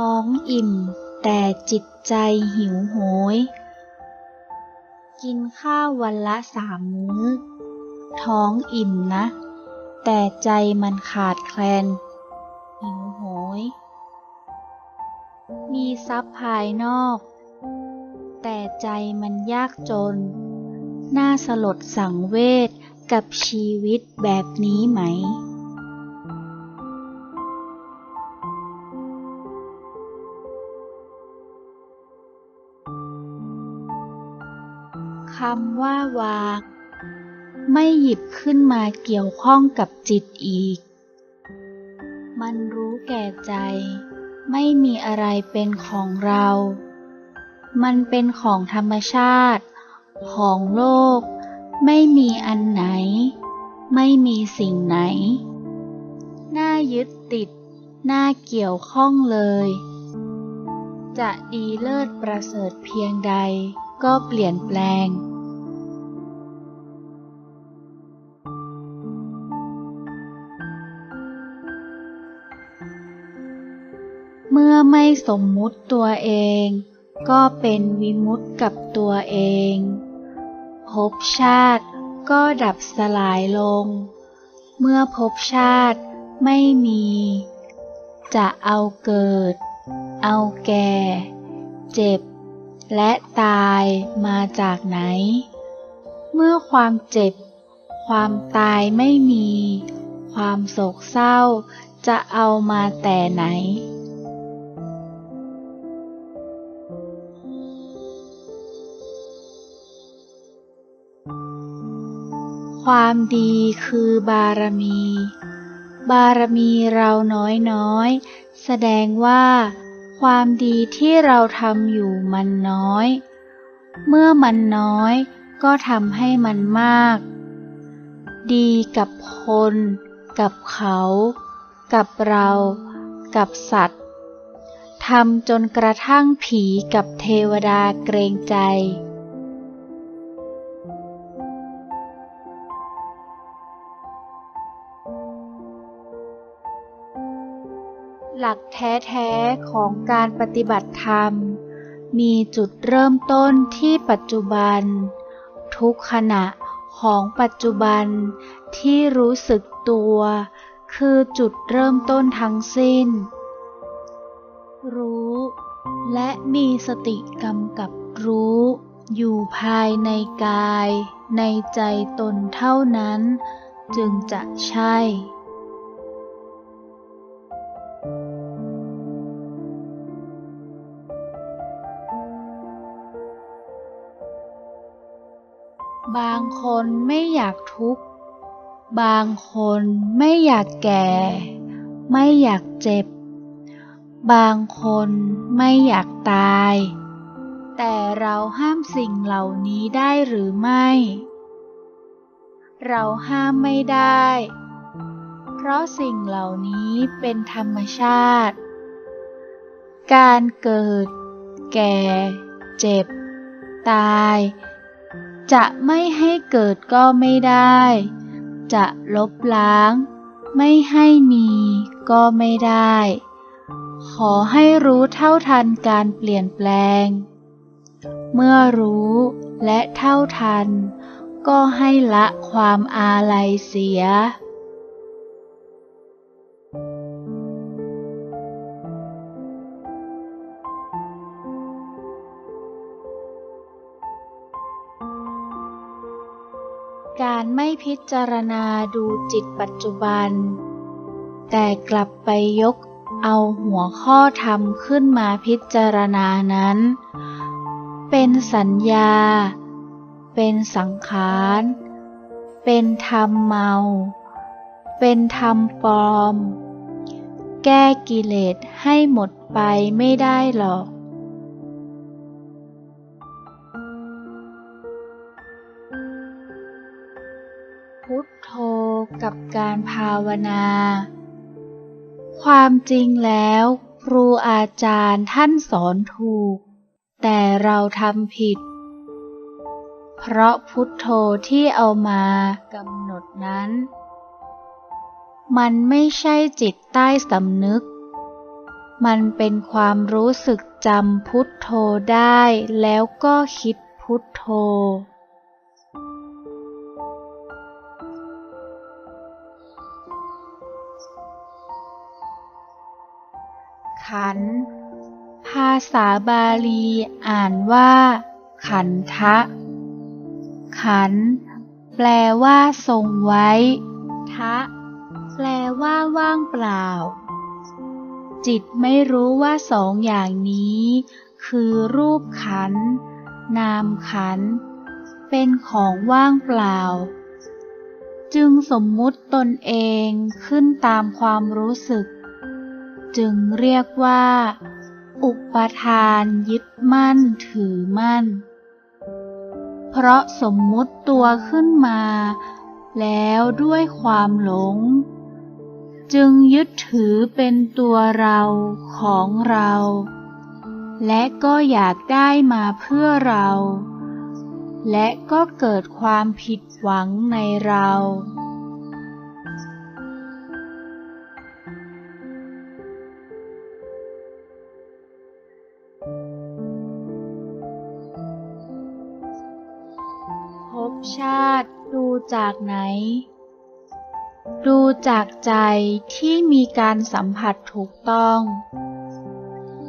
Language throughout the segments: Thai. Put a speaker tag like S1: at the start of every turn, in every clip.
S1: ท้องอิ่ม แต่จิตใจหิวโหย กินข้าววันละสามมื้อ ท้องอิ่มนะ แต่ใจมันขาดแคลน หิวโหย มีทรัพย์ภายนอก แต่ใจมันยากจน น่าสลดสังเวชกับชีวิตแบบนี้ไหมำว่าวาง ไม่หยิบขึ้นมาเกี่ยวข้องกับจิตอีก มันรู้แก่ใจ ไม่มีอะไรเป็นของเรา มันเป็นของธรรมชาติ ของโลก ไม่มีอันไหน ไม่มีสิ่งไหน น่ายึดติด น่าเกี่ยวข้องเลย จะดีเลิศประเสริฐเพียงใดก็เปลี่ยนแปลง ไม่สมมุติตัวเอง ก็เป็นวิมุตติกับตัวเอง ภพชาติก็ดับสลายลง เมื่อภพชาติไม่มี จะเอาเกิด เอาแก่ เจ็บ และตายมาจากไหน เมื่อความเจ็บ ความตายไม่มี ความโศกเศร้าจะเอามาแต่ไหน ความดีคือบารมี บารมีเราน้อยน้อย แสดงว่า ความดีที่เราทำอยู่มันน้อย เมื่อมันน้อยก็ทำให้มันมาก ดีกับคน กับเขา กับเรา กับสัตว์ทำจนกระทั่งผีกับเทวดาเกรงใจ หลักแท้ๆของการปฏิบัติธรรม มีจุดเริ่มต้นที่ปัจจุบัน ทุกขณะของปัจจุบันที่รู้สึกตัว คือจุดเริ่มต้นทั้งสิ้น รู้ และมีสติกำกับรู้ อยู่ภายในกาย ในใจตนเท่านั้น จึงจะใช่ บางคนไม่อยากทุกข์ บางคนไม่อยากแก่ ไม่อยากเจ็บ บางคนไม่อยากตาย แต่เราห้ามสิ่งเหล่านี้ได้หรือไม่ เราห้ามไม่ได้ เพราะสิ่งเหล่านี้เป็นธรรมชาติ การเกิด แก่ เจ็บ ตาย จะไม่ให้เกิดก็ไม่ได้ จะลบล้าง ไม่ให้มีก็ไม่ได้ ขอให้รู้เท่าทันการเปลี่ยนแปลง เมื่อรู้และเท่าทัน ก็ให้ละความอาลัยเสีย การไม่พิจารณาดูจิตปัจจุบัน แต่กลับไปยกเอาหัวข้อธรรมขึ้นมาพิจารณานั้น เป็นสัญญา เป็นสังขาร เป็นธรรมเมา เป็นธรรมปลอม แก้กิเลสให้หมดไปไม่ได้หรอก การภาวนา ความจริงแล้ว ครูอาจารย์ท่านสอนถูก แต่เราทำผิด เพราะพุทโธที่เอามากำหนดนั้น มันไม่ใช่จิตใต้สำนึก มันเป็นความรู้สึกจำพุทโธได้แล้วก็คิดพุทโธ ขัน ภาษาบาลีอ่านว่า ขันทะ ขัน แปลว่าทรงไว้ ทะ แปลว่าว่างเปล่า จิตไม่รู้ว่าสองอย่างนี้ คือรูปขัน นามขัน เป็นของว่างเปล่าจึงสมมุติตนเองขึ้นตามความรู้สึก จึงเรียกว่า อุปทานยึดมั่นถือมั่น เพราะสมมุติตัวขึ้นมา แล้วด้วยความหลง จึงยึดถือเป็นตัวเราของเรา และก็อยากได้มาเพื่อเรา และก็เกิดความผิดหวังในเรา ชาติดูจากไหน ดูจากใจที่มีการสัมผัสถูกต้อง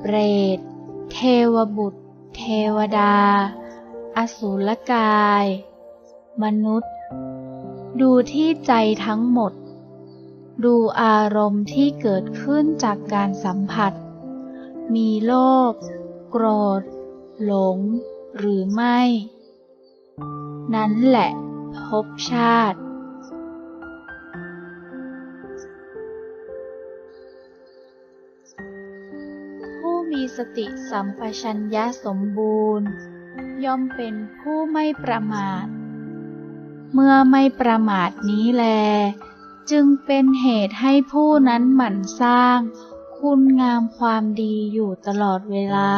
S1: เปรต เทวบุตร เทวดา อสูรกาย มนุษย์ ดูที่ใจทั้งหมด ดูอารมณ์ที่เกิดขึ้นจากการสัมผัส มีโลภ โกรธ หลง หรือไม่ นั้นแหละภพชาติ ผู้มีสติสัมปชัญญะสมบูรณ์ ย่อมเป็นผู้ไม่ประมาท เมื่อไม่ประมาทนี้แล จึงเป็นเหตุให้ผู้นั้นหมั่นสร้างคุณงามความดีอยู่ตลอดเวลา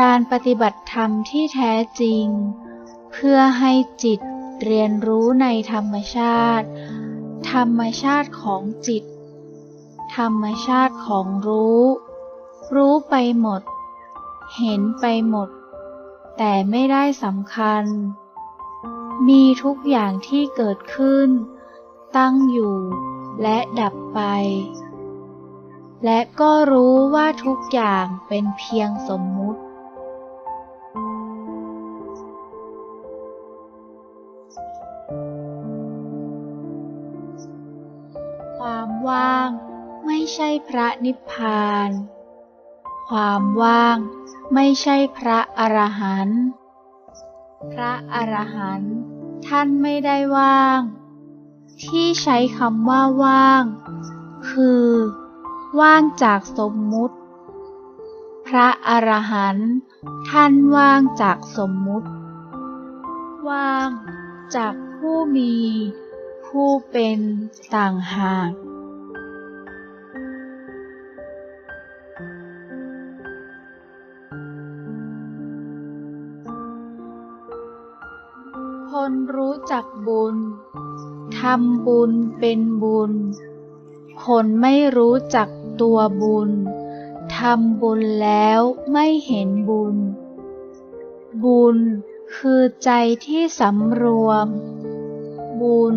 S1: การปฏิบัติธรรมที่แท้จริง เพื่อให้จิตเรียนรู้ในธรรมชาติ ธรรมชาติของจิต ธรรมชาติของรู้ รู้ไปหมด เห็นไปหมด แต่ไม่ได้สำคัญ มีทุกอย่างที่เกิดขึ้น ตั้งอยู่และดับไป และก็รู้ว่าทุกอย่างเป็นเพียงสมมุติ ความว่างไม่ใช่พระนิพพาน ความว่างไม่ใช่พระอรหันต์ พระอรหันต์ท่านไม่ได้ว่าง ที่ใช้คำว่าว่าง คือ ว่างจากสมมุติ พระอรหันต์ท่านว่างจากสมมุติ ว่างจากผู้มี ผู้เป็นต่างหาก คนรู้จักบุญ ทำบุญเป็นบุญ คนไม่รู้จักตัวบุญ ทำบุญแล้วไม่เห็นบุญ บุญคือใจที่สำรวม บุญ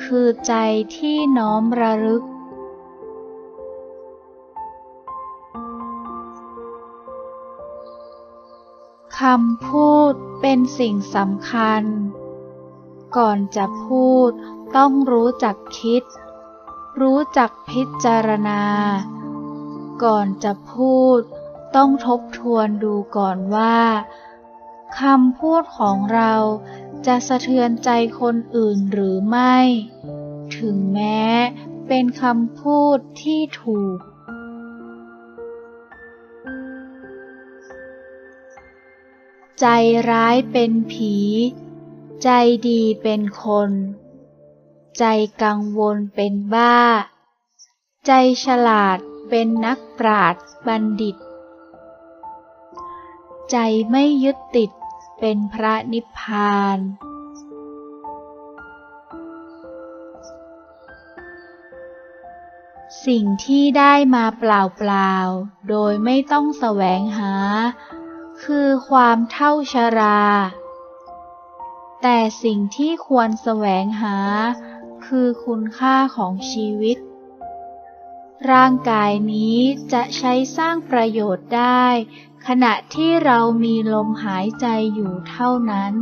S1: คือใจที่น้อมระลึก คำพูดเป็นสิ่งสำคัญ ก่อนจะพูดต้องรู้จักคิด รู้จักพิจารณา ก่อนจะพูดต้องทบทวนดูก่อนว่าคำพูดของเรา จะสะเทือนใจคนอื่นหรือไม่ ถึงแม้เป็นคำพูดที่ถูก ใจร้ายเป็นผี ใจดีเป็นคน ใจกังวลเป็นบ้า ใจฉลาดเป็นนักปราชญ์บัณฑิต ใจไม่ยึดติด เป็นพระนิพพาน สิ่งที่ได้มาเปล่าๆ โดยไม่ต้องแสวงหา คือความเท่าชรา แต่สิ่งที่ควรแสวงหา คือคุณค่าของชีวิต ร่างกายนี้จะใช้สร้างประโยชน์ได้ ขณะที่เรามีลมหายใจอยู่เท่านั้น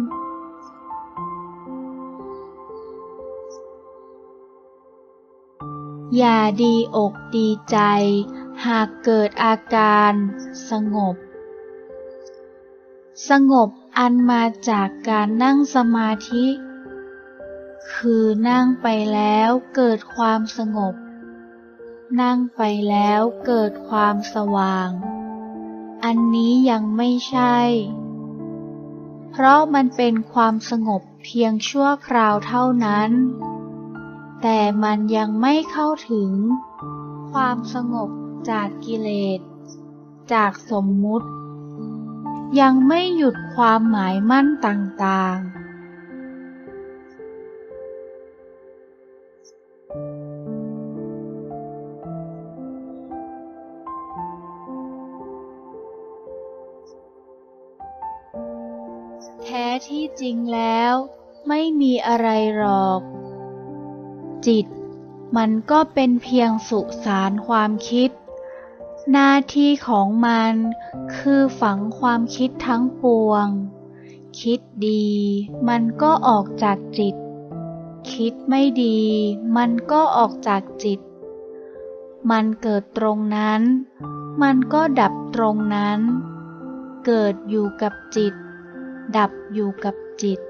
S1: อย่าดีอกดีใจ หากเกิดอาการสงบ สงบอันมาจากการนั่งสมาธิ คือนั่งไปแล้วเกิดความสงบ นั่งไปแล้วเกิดความสว่าง อันนี้ยังไม่ใช่ เพราะมันเป็นความสงบเพียงชั่วคราวเท่านั้น แต่มันยังไม่เข้าถึง ความสงบจากกิเลส จากสมมุติ ยังไม่หยุดความหมายมั่นต่างๆ จริงแล้ว ไม่มีอะไรหรอก จิต มันก็เป็นเพียงสุสานความคิด หน้าที่ของมันคือฝังความคิดทั้งปวง คิดดี มันก็ออกจากจิต คิดไม่ดี มันก็ออกจากจิต มันเกิดตรงนั้น มันก็ดับตรงนั้น เกิดอยู่กับจิต ดับอยู่กับจิต